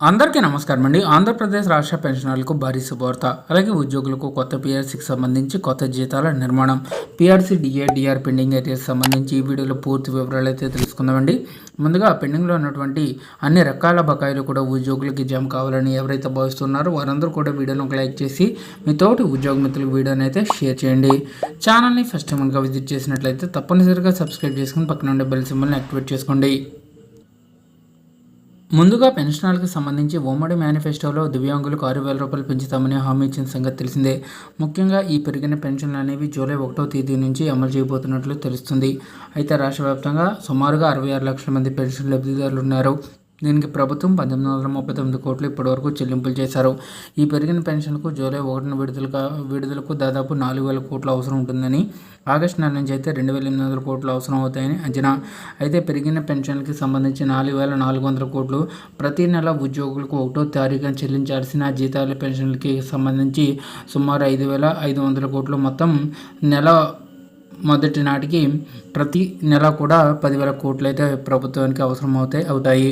అందరికీ నమస్కారం అండి. ఆంధ్రప్రదేశ్ రాష్ట్ర పెన్షనర్లకు భారీ శుభవార్త. అలాగే ఉద్యోగులకు కొత్త పిఆర్సీకి సంబంధించి కొత్త జీతాల నిర్మాణం. PRC DA DR pending arrears సంబంధించి ఈ వీడియోలో పూర్తి వివరాలు అయితే తెలుసుకుందామండి. ముందుగా పెండింగ్లో ఉన్నటువంటి అన్ని రకాల బకాయిలు కూడా ఉద్యోగులకి జమ కావాలని ఎవరైతే భావిస్తున్నారో వారందరూ కూడా వీడియోను ఒక లైక్ చేసి మీ తోటి ఉద్యోగ మిత్రులకు వీడియోని అయితే షేర్ చేయండి. ఛానల్ని ఫస్ట్ టైం విజిట్ చేసినట్లయితే తప్పనిసరిగా సబ్స్క్రైబ్ చేసుకుని పక్కన ఉండే బెల్ సింబల్ని యాక్టివేట్ చేసుకోండి. ముందుగా పెన్షనర్లకు సంబంధించి ఉమ్మడి మేనిఫెస్టోలో దివ్యాంగులకు ఆరు వేల రూపాయలు పెంచుతామని హామీ ఇచ్చిన సంగతి తెలిసిందే. ముఖ్యంగా ఈ పెరిగిన పెన్షన్లు అనేవి జూలై ఒకటో తేదీ నుంచి అమలు చేయబోతున్నట్లు తెలుస్తుంది. అయితే రాష్ట్ర వ్యాప్తంగా సుమారుగా అరవై ఆరు లక్షల మంది పెన్షన్ లబ్ధిదారులు ఉన్నారు దీనికి ప్రభుత్వం పంతొమ్మిది వందల ముప్పై తొమ్మిది కోట్లు ఇప్పటివరకు చెల్లింపులు చేశారు. ఈ పెరిగిన పెన్షన్కు జూలై ఒకటిన విడుదల విడుదలకు దాదాపు నాలుగు వేల కోట్లు అవసరం ఉంటుందని ఆగస్టు నెల నుంచి అయితే రెండు వేల ఎనిమిది వందల కోట్లు అవసరం అవుతాయని అంచనా. అయితే పెరిగిన పెన్షన్కి సంబంధించి నాలుగు వేల నాలుగు వందల కోట్లు ప్రతి నెల ఉద్యోగులకు ఒకటో తారీఖున చెల్లించాల్సిన జీతాల పెన్షన్లకి సంబంధించి సుమారు ఐదు వేల ఐదు వందల కోట్లు మొత్తం నెల మొదటి నాటికి ప్రతి నెల కూడా పదివేల కోట్లు అయితే ప్రభుత్వానికి అవసరం అవుతాయి అవుతాయి.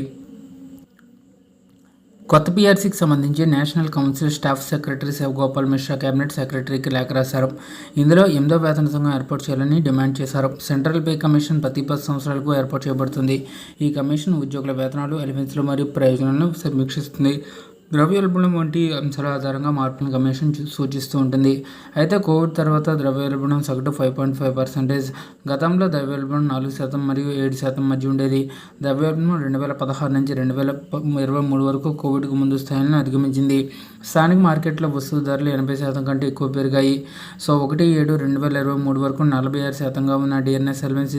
కొత్త పీఆర్సీకి సంబంధించి national council staff secretary Shivagopal Mishra cabinet సెక్రటరీకి లేఖ రాశారు. ఇందులో ఎనిమిదో వేతన సంఘం ఏర్పాటు చేయాలని డిమాండ్ చేశారు. సెంట్రల్ పే కమిషన్ ప్రతి పది సంవత్సరాలకు ఏర్పాటు చేయబడుతుంది. ఈ కమిషన్ ఉద్యోగుల వేతనాలు ఎలిమెంట్స్లు మరియు ప్రయోజనాలను సమీక్షిస్తుంది. ద్రవ్యోల్బణం వంటి అంశాల ఆధారంగా మార్పులను కమిషన్ సూచిస్తూ ఉంటుంది. అయితే కోవిడ్ తర్వాత ద్రవ్యోల్బణం సగటు ఫైవ్ పాయింట్ ఫైవ్ పర్సెంటేజ్ గతంలో ద్రవ్యోల్బణం నాలుగు శాతం మరియు ఏడు శాతం మధ్య ఉండేది. ద్రవ్యోల్బణం రెండు వేల పదహారు నుంచి రెండు వేల ఇరవై మూడు వరకు కోవిడ్కు ముందు స్థాయిలను అధిగమించింది. స్థానిక మార్కెట్లో వస్తువు ధరలు ఎనభై శాతం కంటే ఎక్కువ పెరిగాయి. సో ఒకటి ఏడు రెండు వేల ఇరవై మూడు వరకు నలభై ఆరు శాతంగా ఉన్న డిఎన్ఎస్ ఎలవెన్స్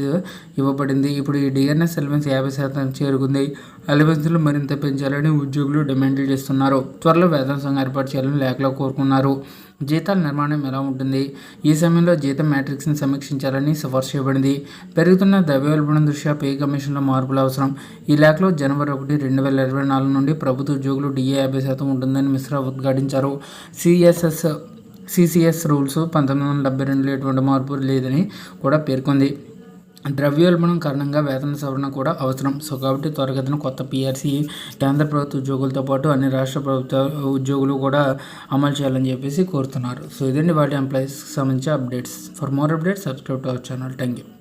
ఇవ్వబడింది. ఇప్పుడు ఈ డిఎన్ఎస్ ఎలవెన్స్ యాభై శాతం చేరుకుంది. అలవెన్స్లు మరింత పెంచాలని ఉద్యోగులు డిమాండ్లు చేస్తున్నారు. త్వరలో వేతన సంఘం ఏర్పాటు చేయాలని లేఖలో కోరుకున్నారు. జీతాల నిర్మాణం ఎలా ఉంటుంది? ఈ సమయంలో జీతం మ్యాట్రిక్స్ని సమీక్షించాలని సిఫార్సు చేయబడింది. పెరుగుతున్న ద్రవ్యోల్బణం దృష్ట్యా పే కమిషన్లో మార్పులు అవసరం. ఈ లేఖలో జనవరి ఒకటి రెండు వేల ఇరవై నాలుగు నుండి ప్రభుత్వ ఉద్యోగులు డిఏ యాభై శాతం ఉంటుందని మిశ్రా ఉద్ఘాటించారు. సిఎస్ఎస్ సిసిఎస్ రూల్స్ పంతొమ్మిది వందల డెబ్బై రెండులో ఎటువంటి మార్పు లేదని కూడా పేర్కొంది. ద్రవ్యోల్బణం కారణంగా వేతన సవరణ కూడా అవసరం. సో కాబట్టి త్వరగతిన కొత్త పిఆర్సీ కేంద్ర ప్రభుత్వ ఉద్యోగులతో పాటు అన్ని రాష్ట్ర ప్రభుత్వ ఉద్యోగులు కూడా అమలు చేయాలని చెప్పేసి కోరుతున్నారు. సో ఇదండి వాటి ఎంప్లాయీస్కి సంబంధించి updates. For more updates subscribe to our channel thank you